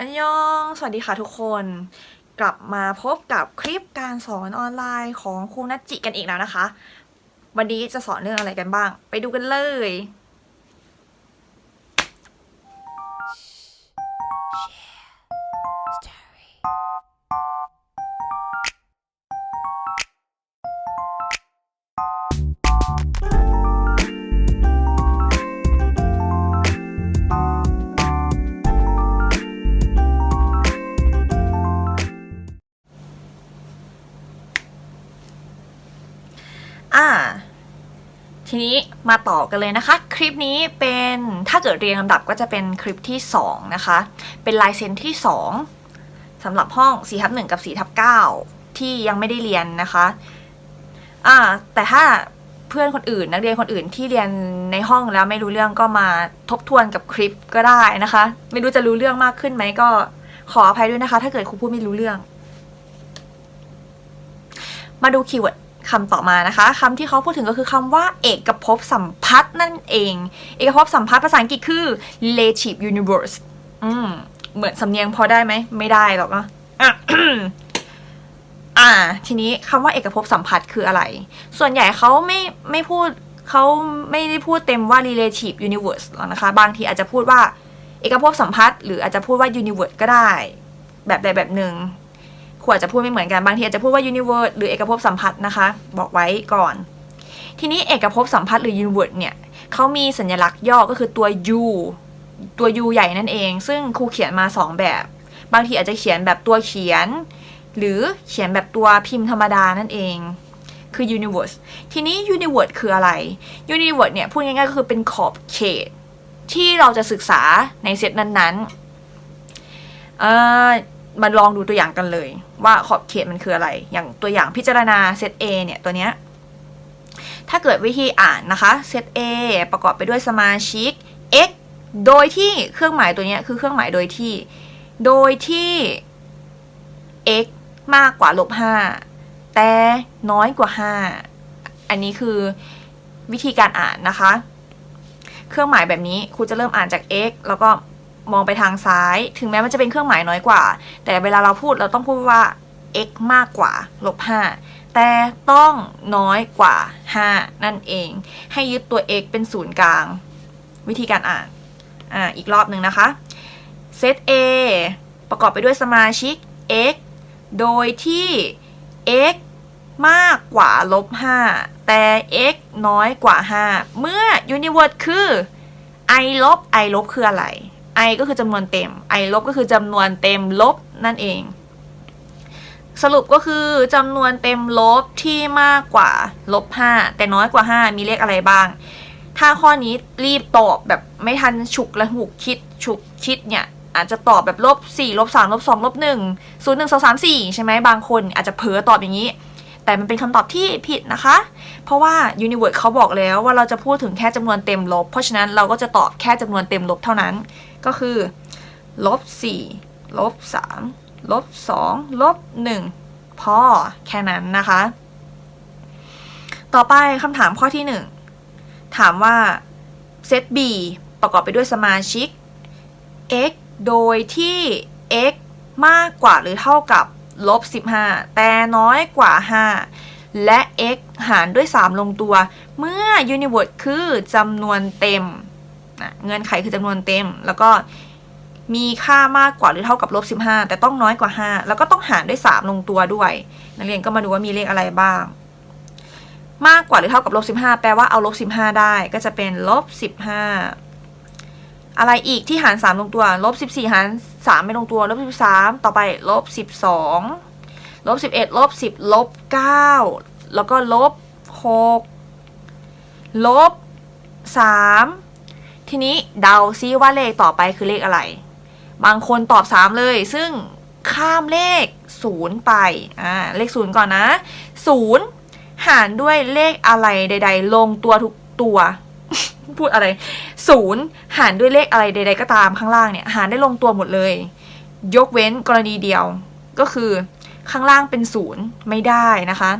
อันยอง สวัสดีค่ะทุกคน กลับมาพบกับคลิปการสอนออนไลน์ของครูนัจจิกันอีกแล้วนะคะ วันนี้จะสอนเรื่องอะไรกันบ้าง ไปดูกันเลย มาต่อกันเลยนะคะ คลิปนี้เป็นถ้าเกิดเรียงลำดับก็จะเป็นคลิปที่ 2 นะคะ เป็นลายเซ็นที่ 2สำหรับห้อง4ทับ1กับ4ทับ9ที่ยังไม่ได้เรียนนะคะอ่าแต่ถ้าเพื่อนคนอื่น นักเรียนคนอื่นที่เรียนในห้องแล้วไม่รู้เรื่องก็มาทบทวนกับคลิปก็ได้นะคะ ไม่รู้จะรู้เรื่องมากขึ้นไหมก็ขออภัยด้วยนะคะ ถ้าเกิดครูพูดไม่รู้เรื่อง มาดูคีย์เวิร์ด คำต่อมานะคะคำที่เขาพูดถึงก็คือคำว่าเอกภพสัมพัทธ์นั่นเอง เอกภพสัมพัทธ์ภาษาอังกฤษคือ relative universe อืมเหมือนสำเนียงพอได้ไหม ไม่ได้หรอกนะอะอ่าทีนี้คำว่าเอกภพสัมพัทธ์คืออะไร ส่วนใหญ่เขาไม่ไม่พูดเขาไม่ได้พูดเต็มว่า relative universe หรอกนะคะ บางทีอาจจะพูดว่าเอกภพสัมพัทธ์หรืออาจจะพูดว่า universe ก็ได้ แบบใดแบบหนึ่ง ควรจะพูดไม่เหมือนกันบางทีอาจจะพูดว่า universe หรือเอกภพสัมพัทธ์นะคะ บอกไว้ก่อน ทีนี้เอกภพสัมพัทธ์หรือ universe เนี่ยเขามีสัญลักษณ์ย่อก็คือตัว u ตัว u ใหญ่นั่นเอง ซึ่งครูเขียนมา 2 แบบ บางทีอาจจะเขียนแบบตัวเขียน หรือเขียนแบบตัวพิมพ์ธรรมดานั่นเองคือ universe ทีนี้ universe คืออะไร universe เนี่ย พูดง่ายๆก็คือเป็นขอบเขต ที่เราจะศึกษาในเซตนั้นๆเออ มาลองดูตัวอย่างกันเลย ว่าขอบเขตมันคืออะไร อย่างตัวอย่างพิจารณาเซต A เนี่ยตัวเนี้ยถ้าเกิดวิธีอ่านนะคะเซต A ประกอบไปด้วยสมาชิก x โดยที่เครื่องหมายตัวเนี้ยคือเครื่องหมายโดยที่ โดยที่ x มากกว่าลบ5แต่น้อยกว่า 5 อันนี้คือวิธีการอ่านนะคะ เครื่องหมายแบบนี้ครูจะเริ่มอ่านจาก x แล้วก็ มองไปทางซ้าย ถึงแม้มันจะเป็นเครื่องหมายน้อยกว่า แต่เวลาเราพูดเราต้องพูดว่า x มากกว่าลบ5แต่ต้องน้อยกว่า 5 นั่นเอง ให้ยึดตัว x เป็นศูนย์กลาง วิธีการอ่านอ่าอีกรอบหนึ่งนะคะเซต A ประกอบไปด้วยสมาชิก x โดยที่ x มากกว่าลบ5แต่ x น้อยกว่า 5 เมื่อ universe คือ i ลบ i ลบคืออะไร i ก็คือจำนวนเต็ม i ลบก็คือจำนวนเต็มลบนั่นเอง สรุปก็คือจำนวนเต็มลบที่มากกว่าลบ5แต่น้อยกว่า 5 มีเลขอะไรบ้าง ถ้าข้อนี้รีบตอบแบบไม่ทันฉุกและหุกคิดฉุกคิดเนี่ยอาจจะตอบแบบลบ4ลบ3ลบ2ลบ1 0 1 2 3 4 ใช่ไหมบางคนอาจจะเผลอตอบอย่างนี้ แต่มันเป็นคำตอบที่ผิดนะคะ เพราะว่า Universe เขาบอกแล้วว่าเราจะพูดถึงแค่จำนวนเต็มลบ เพราะฉะนั้นเราก็จะตอบแค่จำนวนเต็มลบเท่านั้น ก็คือลบ4ลบ3ลบ2ลบ1พอแค่นั้นนะคะ ต่อไปคำถามข้อที่ 1 ถามว่าเซต B ประกอบไปด้วยสมาชิก x โดยที่ x มากกว่าหรือเท่ากับลบ15 แต่น้อยกว่า 5 และ x หารด้วย 3 ลงตัว เมื่อ universe คือจำนวนเต็ม นะเงื่อนไขคือจำนวนเต็ม แล้วก็มีค่ามากกว่าหรือเท่ากับลบ15แต่ต้องน้อยกว่า5แล้วก็ต้องหารด้วย3ลงตัวด้วย นักเรียนก็มาดูว่ามีเลขอะไรบ้าง มากกว่าหรือเท่ากับลบ15แปลว่าเอาลบ15ได้ ก็จะเป็นลบ15อะไรอีกที่หาร3ลงตัวลบ14หาร3ไม่ลงตัวลบ13ต่อไปลบ12ลบ11ลบ10ลบ9แล้วก็ลบ6ลบ3 ทีนี้เดาซิว่าเลขต่อไปคือเลขอะไร บางคนตอบ 3 เลย ซึ่งข้ามเลข 0 ไป อ่า เลข 0 ก่อนนะ 0 หารด้วยเลขอะไรใด ๆ ลงตัวทุกตัว พูดอะไรศูนย์หารด้วยเลขอะไรใด ๆ ก็ตามข้างล่างเนี่ย หารได้ลงตัวหมดเลย ยกเว้นกรณีเดียว ก็คือข้างล่างเป็นศูนย์ไม่ได้นะคะ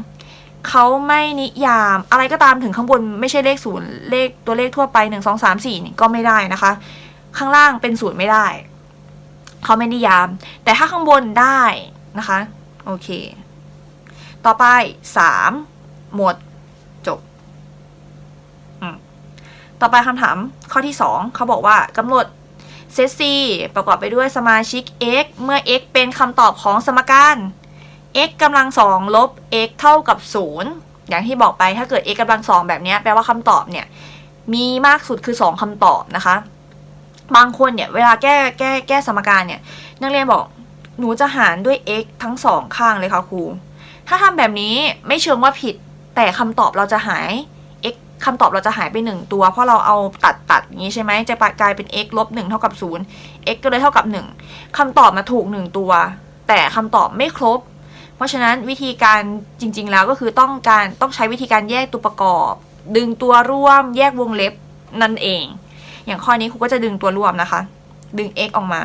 เขาไม่นิยามอะไรก็ตามถึงข้างบนไม่ใช่เลขศูนย์เลขตัวเลขทั่วไปหนึ่งสองสามสี่นี่ก็ไม่ได้นะคะ ข้างล่างเป็นศูนย์ไม่ได้ เขาไม่นิยาม แต่ถ้าข้างบนได้นะคะ โอเค ต่อไป3หมดจบ ต่อไปคำถามข้อที่2เขาบอกว่ากำหนดเซต C ประกอบไปด้วยสมาชิก x เมื่อ x เป็นคำตอบของสมการ x กำลังสองลบ x เท่ากับ0อย่างที่บอกไปถ้าเกิด x กำลังสองแบบนี้แปลว่าคำตอบเนี่ยมีมากสุดคือ 2คำตอบนะคะ บางคนเนี่ยเวลาแก้แก้แก้สมการเนี่ย นักเรียนบอกหนูจะหารด้วย x ทั้งสองข้างเลยค่ะครู ถ้าทำแบบนี้ไม่เชิงว่าผิด แต่คำตอบเราจะหาย x คำตอบเราจะหายไป 1 ตัว เพราะเราเอาตัดตัดอย่างนี้ใช่ไหมจะกลายเป็น x ลบ1เท่ากับ0 x ก็เลยเท่ากับ 1คำตอบมาถูก 1 ตัว แต่คำตอบไม่ครบ เพราะฉะนั้นวิธีการจริง ๆ แล้วก็คือต้องการต้องใช้วิธีการแยกตัวประกอบ ดึงตัวร่วม แยกวงเล็บนั่นเอง อย่างข้อนี้ครูก็จะดึงตัวร่วมนะคะ ดึง x ออกมา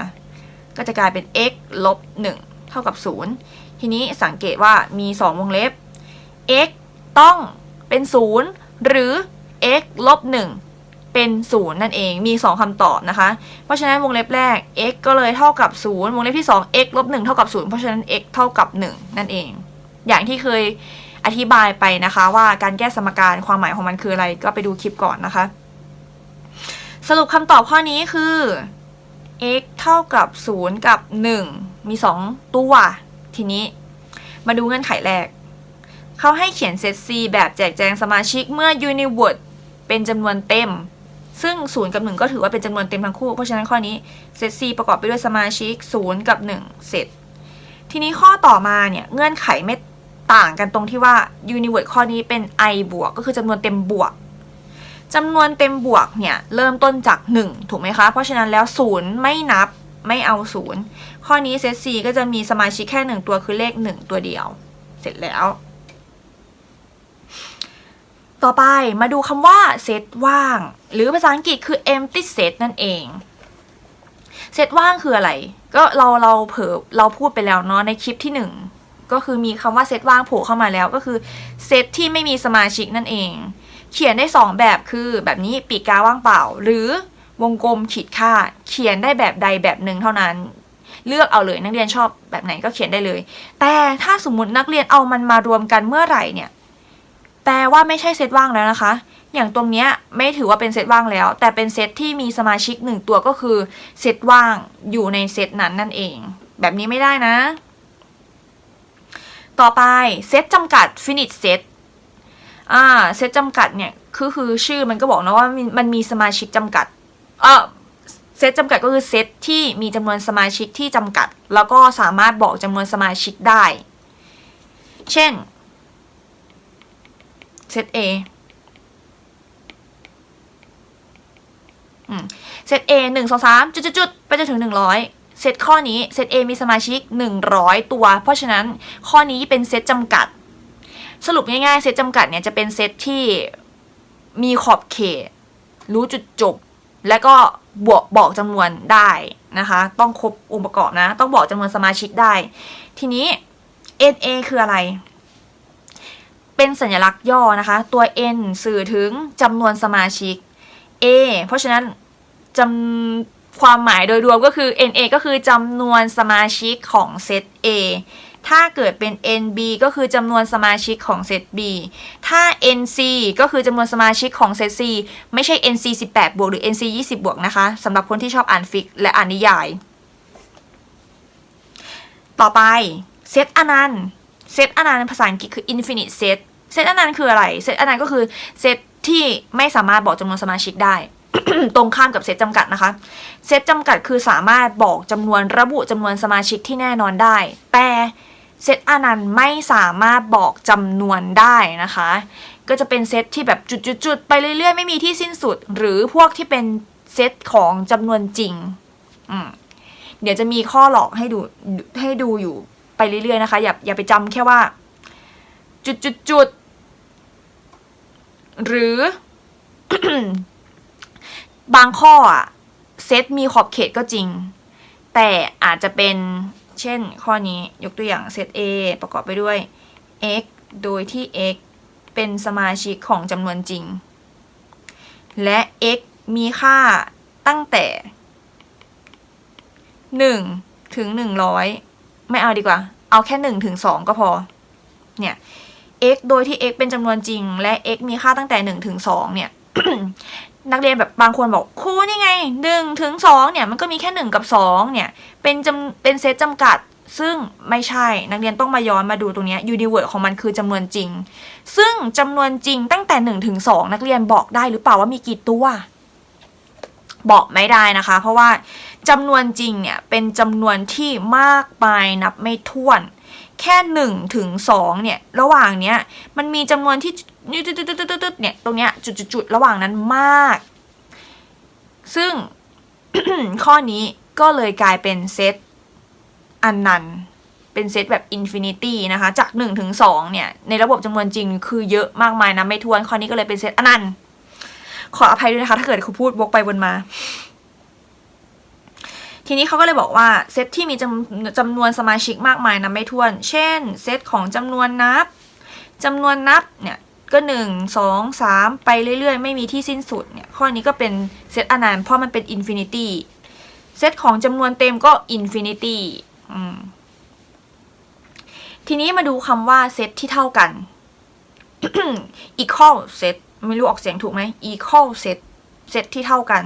ก็จะกลายเป็น x ลบ1เท่ากับ 0 ทีนี้สังเกตว่ามี 2 วงเล็บ x ต้องเป็น 0 หรือ x ลบ1 เป็น 0 นั่นเอง มี 2คำตอบนะคะ เพราะฉะนั้นวงเล็บแรก x ก็เลยเท่ากับ 0 วงเล็บที่ 2 x ลบ1เท่ากับ 0 เพราะฉะนั้น x เท่ากับ 1 นั่นเอง อย่างที่เคยอธิบายไปนะคะว่าการแก้สมการความหมายของมันคืออะไรก็ไปดูคลิปก่อนนะคะ สรุปคำตอบข้อนี้คือ x เท่ากับ 0 กับ 1 มี 2 ตัว ทีนี้ มาดูเงื่อนไขแรก เขาให้เขียนเซต C แบบแจกแจงสมาชิกเมื่อ Uniword เป็นจำนวนเต็ม ซึ่ง 0 กับ 1 ก็ถือว่าเป็นจำนวนเต็มทั้งคู่ เพราะฉะนั้นข้อนี้เซต C ประกอบไปด้วยสมาชิก 0 กับ 1 เสร็จ ทีนี้ข้อต่อมาเนี่ยเงื่อนไขไม่ต่างกันตรงที่ว่า Uniword ข้อนี้เป็น i บวกก็คือจำนวนเต็มบวกจำนวนเต็มบวกเนี่ยเริ่มต้นจาก 1 ถูกไหมคะ เพราะฉะนั้นแล้ว 0 ไม่นับไม่เอา 0 ข้อนี้เซต C ก็จะมีสมาชิกแค่ 1 ตัวคือเลข 1 ตัวเดียว เสร็จแล้ว ต่อไปมาดูคำว่าเซตว่าง หรือภาษาอังกฤษคือ empty set นั่นเองเซตว่างคืออะไร ก็เราเราเผอเราพูดไปแล้วเนาะในคลิปที่ 1 ก็คือมีคำว่าเซตว่างโผล่เข้ามาแล้วก็คือเซตที่ไม่มีสมาชิกนั่นเอง เขียนได้ 2 แบบคือแบบนี้ปีกกาว่างเปล่า หรือวงกลมขีดค่า เขียนได้แบบใดแบบหนึ่งเท่านั้นเลือกเอาเลยนักเรียนชอบแบบไหนก็เขียนได้เลย แต่ถ้าสมมตินักเรียนเอามันมารวมกันเมื่อไหร่เนี่ย แปลว่าไม่ใช่เซตว่างแล้วนะคะ อย่างตรงเนี้ยไม่ถือว่าเป็นเซตว่างแล้ว แต่เป็นเซตที่มีสมาชิกหนึ่งตัวก็คือเซตว่างอยู่ในเซตนั้นนั่นเอง แบบนี้ไม่ได้นะ ต่อไปเซตจำกัด finite set อ่าเซตจำกัดเนี่ยคือคือชื่อมันก็บอกนะว่ามันมันมีสมาชิกจำกัด เออเซตจำกัดก็คือเซตที่มีจำนวนสมาชิกที่จำกัด แล้วก็สามารถบอกจำนวนสมาชิกได้ เช่น เซต A อืมเซต A หนึ่งสองสามจุดจุดไปจนถึงหนึ่งร้อยเซตข้อนี้เซต A มีสมาชิกหนึ่งร้อยตัว เพราะฉะนั้นข้อนี้เป็นเซตจำกัด สรุปง่ายๆ เซตจำกัดเนี่ยจะเป็นเซตที่มีขอบเขต รู้จุดจบ และก็บวกบอกจำนวนได้นะคะ ต้องครบองค์ประกอบนะ ต้องบอกจำนวนสมาชิกได้ ทีนี้ NA คืออะไร เป็นสัญลักษณ์ย่อนะคะ ตัว N สื่อถึงจำนวนสมาชิก A เพราะฉะนั้นจำความหมายโดยรวมก็คือ NA ก็คือจำนวนสมาชิกของเซต A ถ้าเกิดเป็น NB ก็คือจำนวนสมาชิกของเซต B ถ้า NC ก็คือจำนวนสมาชิกของเซต C ไม่ใช่ NC 18 บวกหรือ NC 20 บวกนะคะสำหรับคนที่ชอบอ่านฟิกและอ่านนิยาย ต่อไปเซตอนันต์ เซตอนันต์ภาษาอังกฤษคือ infinite set เซตอนันต์คืออะไร เซตอนันต์ก็คือเซตที่ไม่สามารถบอกจำนวนสมาชิกได้ ตรงข้ามกับเซตจำกัดนะคะ เซตจำกัดคือสามารถบอกจำนวนระบุจำนวนสมาชิกที่แน่นอนได้ แต่เซตอนันต์ไม่สามารถบอกจำนวนได้นะคะ ก็จะเป็นเซตที่แบบจุดๆ ๆ ไปเรื่อยๆ ไม่มีที่สิ้นสุด หรือพวกที่เป็นเซตของจำนวนจริงอืมเดี๋ยวจะมีข้อหลอกให้ดูให้ดูอยู่ เรื่อยๆนะคะ อย่าอย่าไปจำแค่ว่า จุดจุดจุดหรือบางข้ออะเซตมีขอบเขตก็จริง แต่อาจจะเป็นเช่นข้อนี้ยกตัวอย่างเซต A ประกอบไปด้วย x โดยที่ x เป็นสมาชิกของจำนวนจริง และ x มีค่าตั้งแต่หนึ่งถึงหนึ่งร้อยไม่เอาดีกว่า เอาแค่หนึ่งถึงสองก็พอ เนี่ย x โดยที่ x เป็นจำนวนจริง และ x มีค่าตั้งแต่หนึ่งถึงสองเนี่ย นักเรียนแบบบางคนบอกครูนี่ไงหนึ่งถึงสองเนี่ยมันก็มีแค่หนึ่งกับสองเนี่ย เป็นจำเป็นเซตจำกัด ซึ่งไม่ใช่นักเรียนต้องมาย้อนมาดูตรงนี้ยูนิเวิร์ของมันคือจำนวนจริง ซึ่งจำนวนจริงตั้งแต่หนึ่งถึงสองนักเรียนบอกได้หรือเปล่าว่ามีกี่ตัวบอกไม่ได้นะคะ เพราะว่า จำนวนจริงเนี่ยเป็นจำนวนที่มากมายนับไม่ถ้วน แค่หนึ่งถึงสองเนี่ยระหว่างเนี้ยมันมีจำนวนที่เนี่ยตรงเนี้ยจุดๆระหว่างนั้นมาก ซึ่งข้อนี้ก็เลยกลายเป็นเซตอันนันเป็นเซตแบบอินฟินิตี้นะคะ จาก1ถึง2เนี่ย ในระบบจำนวนจริงคือเยอะมากมายนะไม่ถ้วน ข้อนี้ก็เลยเป็นเซตอนันต์ ขออภัยด้วยนะคะ ถ้าเกิดครูพูดวกไปวนมา ทีนี้เขาก็เลยบอกว่าเซตที่มีจำจำนวนสมาชิกมากมายนับไม่ถ้วน เช่น เซตของจำนวนนับจำนวนนับเนี่ยก็หนึ่งสองสามไปเรื่อยๆ ไม่มีที่สิ้นสุดเนี่ยข้อนี้ก็เป็นเซตอนันต์เพราะมันเป็นอินฟินิตี้เซตของจำนวนเต็มก็อินฟินิตี้ทีนี้มาดูคำว่าเซตที่เท่ากัน equal set ไม่รู้ออกเสียงถูกไหม equal set เซตที่เท่ากัน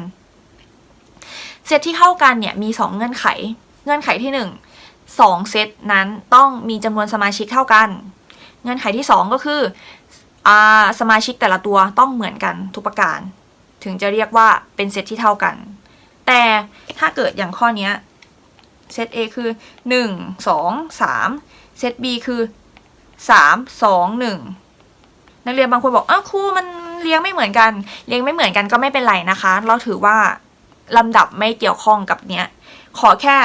เซตที่เท่ากันเนี่ยมีสองเงื่อนไข เงื่อนไขที่หนึ่งสองเซตนั้นต้องมีจำนวนสมาชิกเท่ากัน เงื่อนไขที่สองก็คืออสมาชิกแต่ละตัวต้องเหมือนกันทุกประการ ถึงจะเรียกว่าเป็นเซตที่เท่ากัน แต่ถ้าเกิดอย่างข้อนี้เซต A คือ 1 2 3 เซต B คือ 3 2 1 นักเรียนบางคนบอกอ้าวครูมันเรียงไม่เหมือนกันเรียงไม่เหมือนกันก็ไม่เป็นไรนะคะ เราถือว่า ลำดับไม่เกี่ยวข้องกับเนี้ย ขอแค่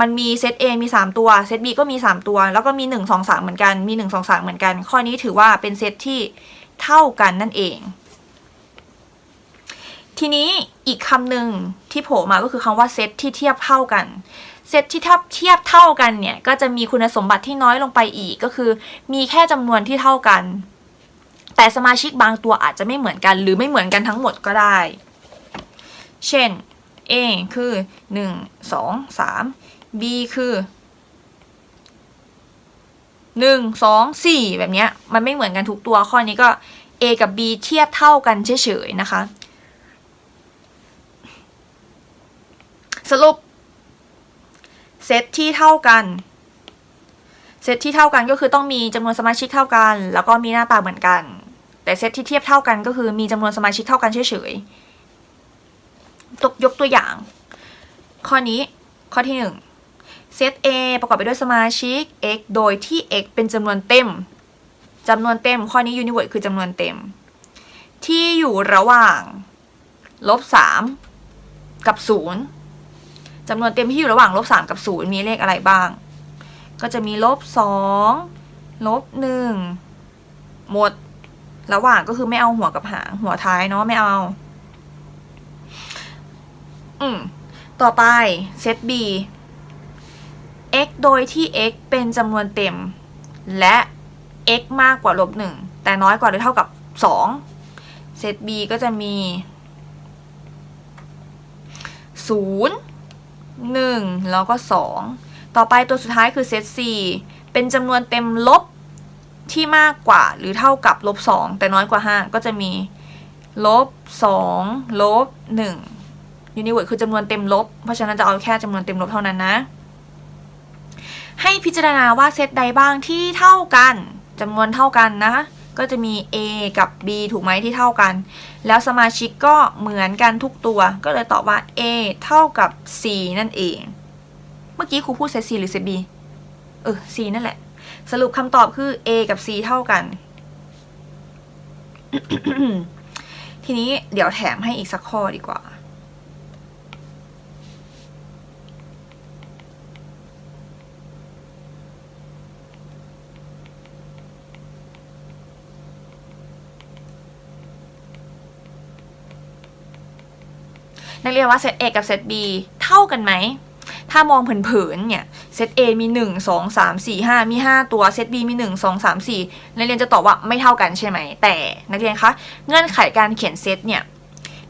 มันมีเซต A มี 3 ตัว เซต B ก็มี 3 ตัว แล้วก็มี 1 2 3 เหมือนกัน มี 1 2 3 เหมือนกัน ข้อนี้ถือว่าเป็นเซตที่เท่ากันนั่นเอง ทีนี้อีกคำหนึ่งที่โผล่มาก็คือคำว่าเซตที่เทียบเท่ากัน เซตที่เทียบเทียบเท่ากันเนี่ย ก็จะมีคุณสมบัติที่น้อยลงไปอีก ก็คือ มีแค่จำนวนที่เท่ากัน แต่สมาชิกบางตัวอาจจะไม่เหมือนกัน หรือไม่เหมือนกันทั้งหมดก็ได้ เช่น A คือ 1 2 3 B คือหนึ่งสองสี่แบบเนี้ย มันไม่เหมือนกันทุกตัวข้อนี้ก็ A กับ B เทียบเท่ากันเฉยๆนะคะ สรุปเซตที่เท่ากันเซตที่เท่ากันก็คือต้องมีจำนวนสมาชิกเท่ากัน แล้วก็มีหน้าตาเหมือนกัน แต่เซตที่เทียบเท่ากันก็คือมีจำนวนสมาชิกเท่ากันเฉยๆ ตกยกตัวอย่าง ข้อนี้ข้อที่หนึ่งเซต A ประกอบไปด้วยสมาชิก x โดยที่ x เป็นจำนวนเต็มจำนวนเต็ม ข้อนี้ยูนิเวิร์คือจำนวนเต็ม ที่อยู่ระหว่างลบสามกับศูนย์จำนวนเต็มที่อยู่ระหว่างลบสามกับศูนย์มีเลขอะไรบ้าง ก็จะมีลบสองลบหนึ่งหมดระหว่างก็คือไม่เอาหัวกับหางหัวท้ายเนาะไม่เอา อืมต่อไปเซต B x โดยที่ x เป็นจำนวนเต็ม และ x มากกว่าลบหนึ่งแต่น้อยกว่าหรือเท่ากับสองเซต b ก็จะมีศูนย์หนึ่งแล้วก็สองต่อไปตัวสุดท้ายคือเซต c เป็นจำนวนเต็มลบที่มากกว่าหรือเท่ากับลบสองแต่น้อยกว่าห้าก็จะมีลบสองลบหนึ่ง ยูนิเวิร์คือจำนวนเต็มลบ เพราะฉะนั้นจะเอาแค่จำนวนเต็มลบเท่านั้นนะ ให้พิจารณาว่าเซตใดบ้างที่เท่ากันจำนวนเท่ากันนะ ก็จะมี A กับ B ถูกไหมที่เท่ากัน แล้วสมาชิกก็เหมือนกันทุกตัว ก็เลยตอบว่า A เท่ากับ C นั่นเอง เมื่อกี้ครูพูดเซต C หรือเซต B เออ C นั่นแหละ สรุปคำตอบคือ A กับ C เท่ากัน ทีนี้เดี๋ยวแถมให้อีกสักข้อดีกว่า นักเรียนว่าเซต A กับเซต B เท่ากันไหม ถ้ามองเผินๆเนี่ย เซต A มี 1 2 3 4 5 มี 5 ตัว เซต B มี 1 2 3 4 นักเรียนจะตอบว่าไม่เท่ากันใช่ไหม แต่นักเรียนคะ เงื่อนไขการเขียนเซตเนี่ย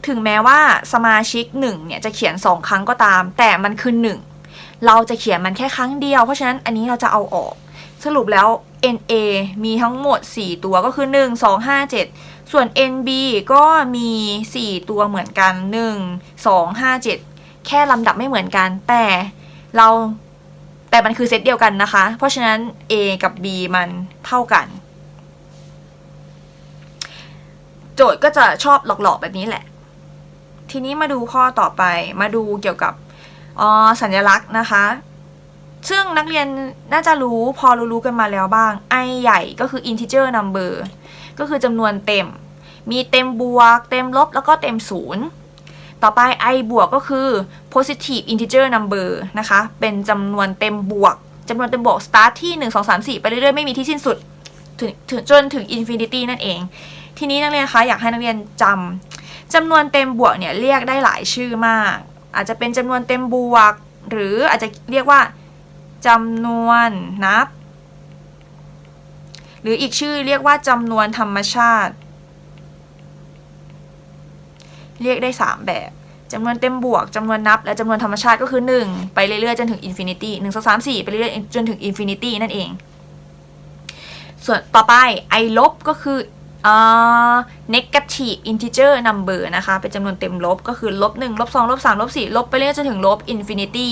ถึงแม้ว่าสมาชิก1เนี่ยจะเขียน 2 ครั้งก็ตาม แต่มันคือ 1 เราจะเขียนมันแค่ครั้งเดียว เพราะฉะนั้นอันนี้เราจะเอาออก สรุปแล้ว NA มีทั้งหมด 4 ตัวก็คือ 1 2 5 7 ส่วน NB ก็มี 4 ตัวเหมือนกัน 1 2 5 7 แค่ลำดับไม่เหมือนกัน แต่เราแต่มันคือเซตเดียวกันนะคะ เพราะฉะนั้น A กับ B มันเท่ากัน โจทย์ก็จะชอบหลอกๆแบบนี้แหละ ทีนี้มาดูข้อต่อไปมาดูเกี่ยวกับอ๋อสัญลักษณ์นะคะ ซึ่งนักเรียนน่าจะรู้พอรู้ๆกันมาแล้วบ้าง i ใหญ่ก็คือ integer number ก็คือจำนวนเต็ม มีเต็มบวก เต็มลบแล้วก็เต็มศูนย์ต่อไป i บวกก็คือ positive integer number นะคะ เป็นจำนวนเต็มบวกจำนวนเต็มบวก start ที่ 1 2 3 4 ไปเรื่อยๆ ไม่มีที่สิ้นสุดถึงถึงจนถึง infinity นั่นเอง ทีนี้นักเรียนคะ อยากให้นักเรียนจำจำนวนเต็มบวกเนี่ยเรียกได้หลายชื่อมาก อาจจะเป็นจำนวนเต็มบวก หรืออาจจะเรียกว่า จำนวนนับ หรืออีกชื่อเรียกว่าจำนวนธรรมชาติ เรียกได้ 3 แบบจำนวนเต็มบวกจำนวนนับ และจำนวนธรรมชาติก็คือ 1 ไปเรื่อยๆ จนถึงอินฟินิตี้หนึ่งสองสามสี่ไปเรื่อยๆ จนถึงอินฟินิตี้นั่นเอง ส่วนต่อไป i ลบก็คืออ่า negative integer number นะคะ เป็นจำนวนเต็มลบก็คือลบ1ลบ2ลบ3ลบ4ลบไปเรื่อยๆจนถึงลบ infinity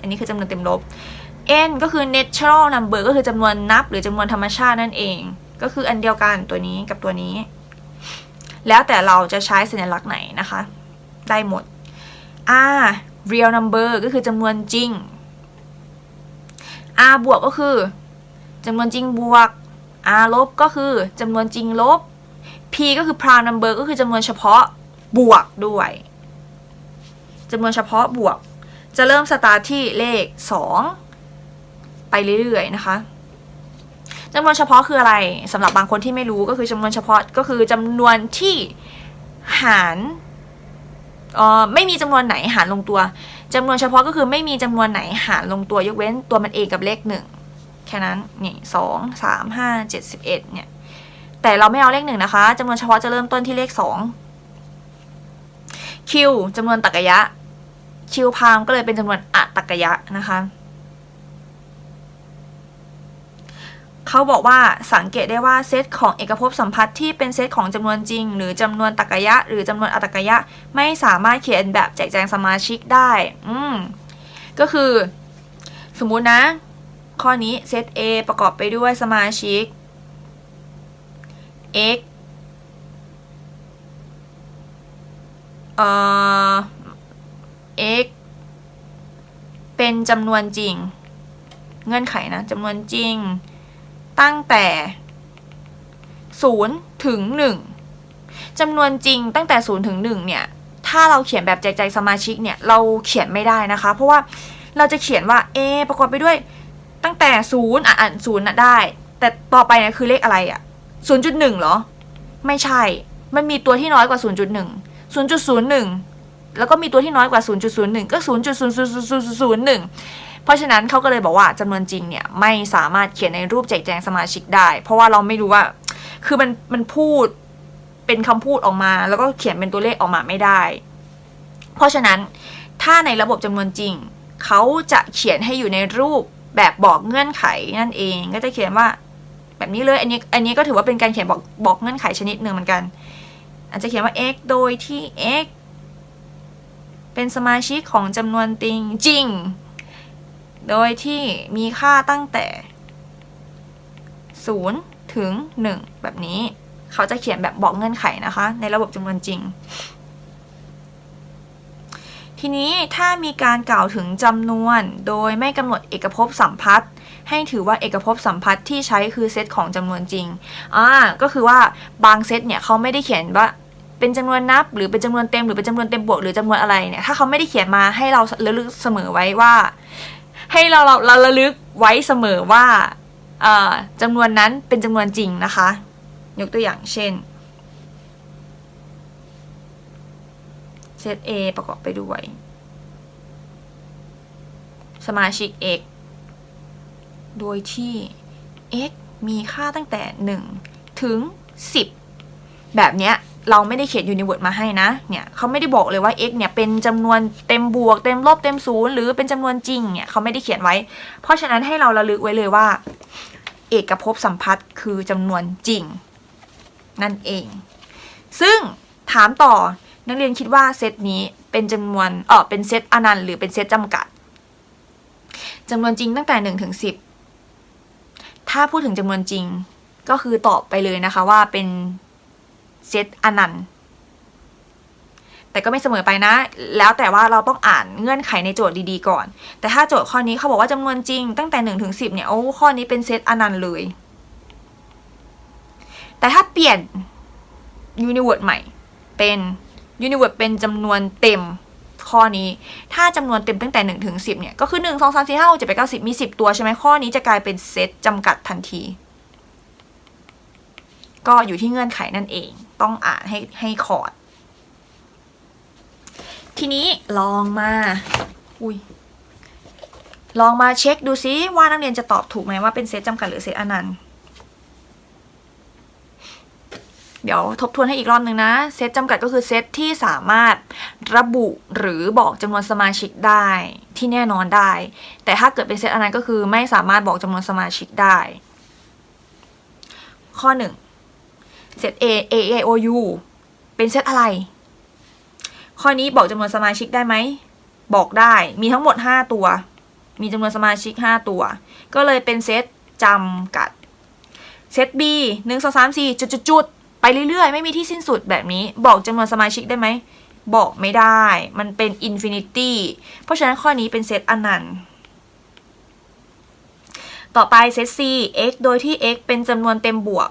อันนี้คือจำนวนเต็มลบ n ก็คือ natural number ก็คือจำนวนนับหรือจำนวนธรรมชาตินั่นเอง ก็คืออันเดียวกันตัวนี้กับตัวนี้ แล้วแต่เราจะใช้สัญลักษณ์ไหนนะคะ ได้หมด r real number ก็คือจำนวนจริง r บวกก็คือจำนวนจริงบวก r ลบก็คือจำนวนจริงลบ p ก็คือ prime number ก็คือจำนวนเฉพาะบวกด้วยจำนวนเฉพาะบวก จะเริ่มสตาร์ทที่เลข 2 ไปเรื่อยๆนะคะจำนวนเฉพาะคืออะไรสำหรับบางคนที่ไม่รู้ก็คือจำนวนเฉพาะก็คือจำนวนที่หารเอ่อไม่มีจำนวนไหนหารลงตัวจำนวนเฉพาะก็คือไม่มีจำนวนไหนหารลงตัวยกเว้นตัวมันเองกับเลขหนึ่งแค่นั้นนี่สองสามห้าเจ็ดสิบเอ็ดเนี่ยแต่เราไม่เอาเลขหนึ่งนะคะจำนวนเฉพาะจะเริ่มต้นที่เลขสองคิวจำนวนตรรกะยะคิวพามก็เลยเป็นจำนวนอะตรรกะยะนะคะ เขาบอกว่าสังเกตได้ว่าเซตของเอกภพสัมพัทธ์ที่เป็นเซตของจำนวนจริง หรือจำนวนตรรกยะ หรือจำนวนอัตรกยะ ไม่สามารถเขียนแบบแจกแจงสมาชิกได้ อืมก็คือ สมมุตินะ ข้อนี้เซต A ประกอบไปด้วยสมาชิก x เอ่อ x เป็นจำนวนจริง เงื่อนไขนะจำนวนจริง ตั้งแต่ 0 ถึง 1จำนวนจริงตั้งแต่ 0 ถึง 1 เนี่ย ถ้าเราเขียนแบบแจกใจสมาชิกเนี่ย เราเขียนไม่ได้นะคะ เพราะว่าเราจะเขียนว่า a ประกอบไปด้วยตั้งแต่ 0 อะอ่าน0น่ะได้ แต่ต่อไปเนี่ยคือเลขอะไรอะ 0.1เหรอ ไม่ใช่ มันมีตัวที่น้อยกว่า 0.1 0.01 แล้วก็มีตัวที่น้อยกว่า 0.01 ก็ 0.00001 เพราะฉะนั้นเขาก็เลยบอกว่าจำนวนจริงเนี่ยไม่สามารถเขียนในรูปแจกแจงสมาชิกได้ เพราะว่าเราไม่รู้ว่า คือมันมันพูดเป็นคำพูดออกมา แล้วก็เขียนเป็นตัวเลขออกมาไม่ได้ เพราะฉะนั้นถ้าในระบบจำนวนจริงเขาจะเขียนให้อยู่ในรูปแบบบอกเงื่อนไขนั่นเองก็จะเขียนว่าแบบนี้เลยอันนี้อันนี้ก็ถือว่าเป็นการเขียนบอกบอกเงื่อนไขชนิดหนึ่งเหมือนกัน อาจจะเขียนว่า x โดยที่ x เป็นสมาชิกของจำนวนติงจริง โดยที่มีค่าตั้งแต่ 0 ถึง 1 แบบนี้ เขาจะเขียนแบบบอกเงื่อนไขนะคะ ในระบบจำนวนจริง ทีนี้ถ้ามีการกล่าวถึงจำนวนโดยไม่กำหนดเอกภพสัมพัทธ์ให้ถือว่าเอกภพสัมพัทธ์ที่ใช้คือเซตของจำนวนจริง อ่า ก็คือว่าบางเซตเนี่ยเขาไม่ได้เขียนว่าเป็นจำนวนนับ หรือเป็นจำนวนเต็มหรือเป็นจำนวนเต็มบวกหรือจำนวนอะไรเนี่ย ถ้าเขาไม่ได้เขียนมาให้เราระลึกเสมอไว้ว่า ให้เราเราเราระลึกไว้เสมอว่าจำนวนนั้นเป็นจำนวนจริงนะคะ ยกตัวอย่างเช่นเซต A ประกอบไปด้วย สมาชิก x โดยที่ x มีค่าตั้งแต่ 1 ถึง 10 แบบเนี้ย เราไม่ได้เขียนยูนิเวิร์สมาให้นะ เนี่ยเขาไม่ได้บอกเลยว่า x เนี่ยเป็นจำนวนเต็มบวก เต็มลบเต็มศูนย์หรือเป็นจำนวนจริงเนี่ยเขาไม่ได้เขียนไว้ เพราะฉะนั้นให้เราระลึกไว้เลยว่า เอกภพสัมพัทธ์คือจำนวนจริง นั่นเอง ซึ่งถามต่อนักเรียนคิดว่าเซตนี้เป็นจำนวนเออเป็นเซตอนันต์หรือเป็นเซตจำกัดจำนวนจริงตั้งแต่หนึ่งถึงสิบถ้าพูดถึงจำนวนจริงก็คือตอบไปเลยนะคะว่าเป็น เซตอนันต์แต่ก็ไม่เสมอไปนะ แล้วแต่ว่าเราต้องอ่านเงื่อนไขในโจทย์ดีๆก่อน แต่ถ้าโจทย์ข้อนี้เขาบอกว่าจำนวนจริงตั้งแต่หนึ่งถึงสิบเนี่ย โอ้ ข้อนี้เป็นเซตอนันต์เลย แต่ถ้าเปลี่ยนยูนิเวิร์สใหม่ เป็นยูนิเวิร์สเป็นจำนวนเต็มข้อนี้ ถ้าจำนวนเต็มตั้งแต่หนึ่งถึงสิบเนี่ย ก็คือหนึ่งสองสามสี่ห้าหกเจ็ดแปดสิบมีสิบตัวใช่ไหมข้อนี้จะกลายเป็นเซตจำกัดทันที ก็อยู่ที่เงื่อนไขนั่นเอง ต้องอ่านให้ให้คอร์ด ทีนี้ลองมา อุ้ยลองมาเช็คดูซิว่านักเรียนจะตอบถูกไหมว่าเป็นเซตจำกัดหรือเซตอนันต์เดี๋ยวทบทวนให้อีกรอบหนึ่งนะ เซตจำกัดก็คือเซตที่สามารถระบุหรือบอกจำนวนสมาชิกได้ที่แน่นอนได้ แต่ถ้าเกิดเป็นเซตอนันต์ก็คือไม่สามารถบอกจำนวนสมาชิกได้ ข้อหนึ่ง เซต A A A O U เป็นเซตอะไร ข้อนี้บอกจำนวนสมาชิกได้ไหม บอกได้ มีทั้งหมด 5 ตัว มีจำนวนสมาชิก 5 ตัว ก็เลยเป็นเซตจำกัด เซต B 1 2 3 4จุดจุดจุดไปเรื่อยๆ ไม่มีที่สิ้นสุดแบบนี้ บอกจำนวนสมาชิกได้ไหม บอกไม่ได้ มันเป็นอินฟินิตี้ เพราะฉะนั้นข้อนี้เป็นเซตอนันต์ต่อไปเซต C x โดยที่ x เป็นจำนวนเต็มบวก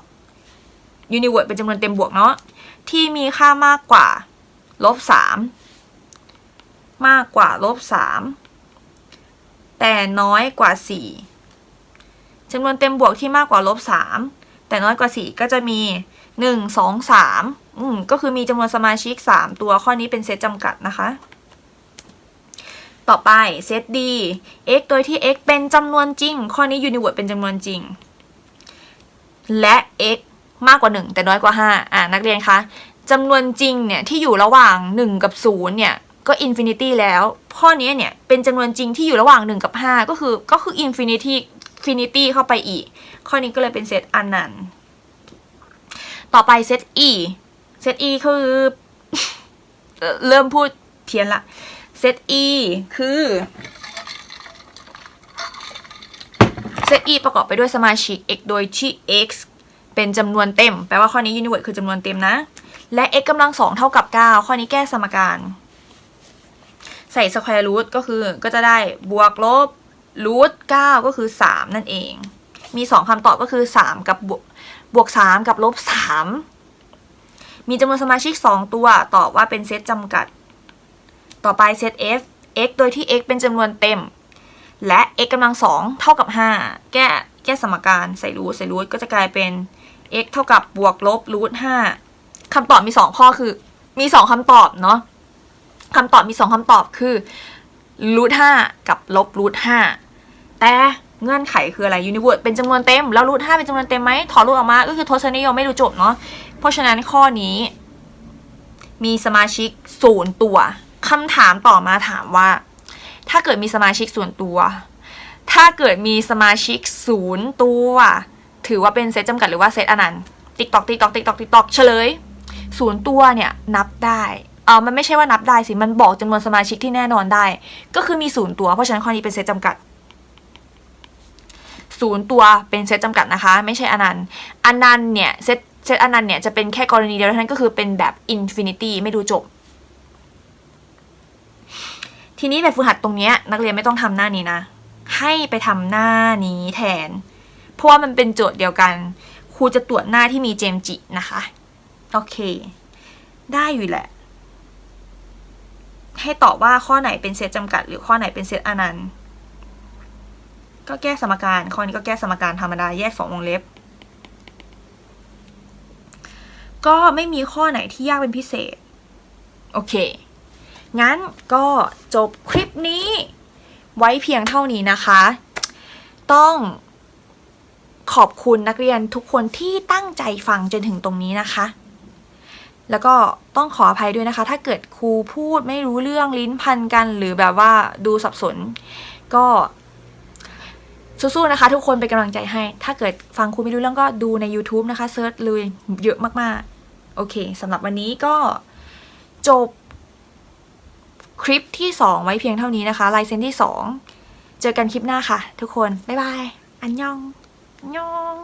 ยูนิเวิร์สเป็นจำนวนเต็มบวกเนาะที่มีค่ามากกว่าลบสามมากกว่าลบสามแต่น้อยกว่าสี่จำนวนเต็มบวกที่มากกว่าลบสามแต่น้อยกว่าสี่ก็จะมีหนึ่งสองสามอืมก็คือมีจำนวนสมาชิกสามตัวข้อนี้เป็นเซตจำกัดนะคะต่อไปเซต D x โดยที่ x เป็นจำนวนจริง ข้อนี้ยูนิเวิร์สเป็นจำนวนจริง และ x มากกว่า 1 แต่น้อยกว่า 5 อ่านักเรียนคะจำนวนจริงเนี่ยที่อยู่ระหว่าง 1 กับ 0 เนี่ยก็อินฟินิตี้แล้ว ข้อนี้เนี่ยเป็นจำนวนจริงที่อยู่ระหว่าง 1 กับ 5 ก็คือก็คืออินฟินิตี้ฟินิตี้เข้าไปอีก ข้อนี้ก็เลยเป็นเซตอนันต์ต่อไปเซต E เซต E คือเอ่อเริ่มพูดเพี้ยนละเซต E คือเซต E ประกอบไปด้วยสมาชิก x โดยที่ x เป็นจำนวนเต็ม แปลว่าข้อนี้ยูนิเวิร์สคือจำนวนเต็มนะ และ x กำลังสองเท่ากับ 9 ข้อนี้แก้สมการ ใส่สแควร์รูทก็คือก็จะได้บวกลบรูท9ก็คือ 3 นั่นเอง มี 2คำตอบก็คือ 3 กับบวกบวก 3 กับลบ 3 มีจำนวนสมาชิก 2 ตัว ตอบว่าเป็นเซตจำกัด ต่อไปเซต f x โดยที่ x เป็นจำนวนเต็ม และ x กำลังสองเท่ากับ 5 แก้แก้สมการใส่รูทใส่รูทก็จะกลายเป็น x เท่ากับบวกลบรูท5คำตอบมี2ข้อคือ มี2คำตอบเนาะคำตอบมี2คำตอบคือรูท5กับลบรูท5แต่เงื่อนไขคืออะไรยูนิเวิร์สเป็นจำนวนเต็ม แล้วรูท5เป็นจำนวนเต็มไหมถอดรูทออกมา ก็คือทศนิยมไม่ดูจบเนาะเพราะฉะนั้นข้อนี้ มีสมาชิกศูนย์ตัวคำถามต่อมาถามว่า ถ้าเกิดมีสมาชิกส่วนตัว ถ้าเกิดมีสมาชิกศูนย์ตัว ถือว่าเป็นเซตจำกัดหรือว่าเซตอนันต์ติ๊กตอกติ๊กตอกติ๊กตอกติ๊กตอกเฉลยศูนย์ตัวเนี่ยนับได้เออมันไม่ใช่ว่านับได้สิมันบอกจำนวนสมาชิกที่แน่นอนได้ ก็คือมีศูนย์ตัวเพราะฉะนั้นข้อนี้เป็นเซตจำกัดศูนย์ตัวเป็นเซตจำกัดนะคะ ไม่ใช่อนันต์อนันต์เนี่ยเซตเซตอนันต์เนี่ยจะเป็นแค่กรณีเดียวเท่านั้นก็คือเป็นแบบอินฟินิตี้ไม่ดูจบ ทีนี้แบบฝึกหัดตรงเนี้ยนักเรียนไม่ต้องทำหน้านี้นะ ให้ไปทำหน้านี้แทน เพราะว่ามันเป็นโจทย์เดียวกัน ครูจะตรวจหน้าที่มีเจมจินะคะ โอเค ได้อยู่แหละ ให้ตอบว่าข้อไหนเป็นเซตจำกัด หรือข้อไหนเป็นเซตอนันต์ก็แก้สมการข้อนี้ก็แก้สมการธรรมดาแยกสองวงเล็บ ก็ไม่มีข้อไหนที่ยากเป็นพิเศษ โอเค งั้นก็จบคลิปนี้ไว้เพียงเท่านี้นะคะ ต้อง ขอบคุณนักเรียนทุกคนที่ตั้งใจฟังจนถึงตรงนี้นะคะ แล้วก็ต้องขออภัยด้วยนะคะ ถ้าเกิดครูพูดไม่รู้เรื่องลิ้นพันกัน หรือแบบว่าดูสับสน ก็สู้ๆนะคะ ทุกคนเป็นกำลังใจให้ ถ้าเกิดฟังครูไม่รู้เรื่องก็ดูใน YouTube นะคะเซิร์ชเลยเยอะมากๆ โอเคสำหรับวันนี้ก็จบคลิปที่ 2 ไว้เพียงเท่านี้นะคะลายเซ็นที่ 2 เจอกันคลิปหน้าค่ะ ทุกคน บ๊ายบาย อันยอง อันยอง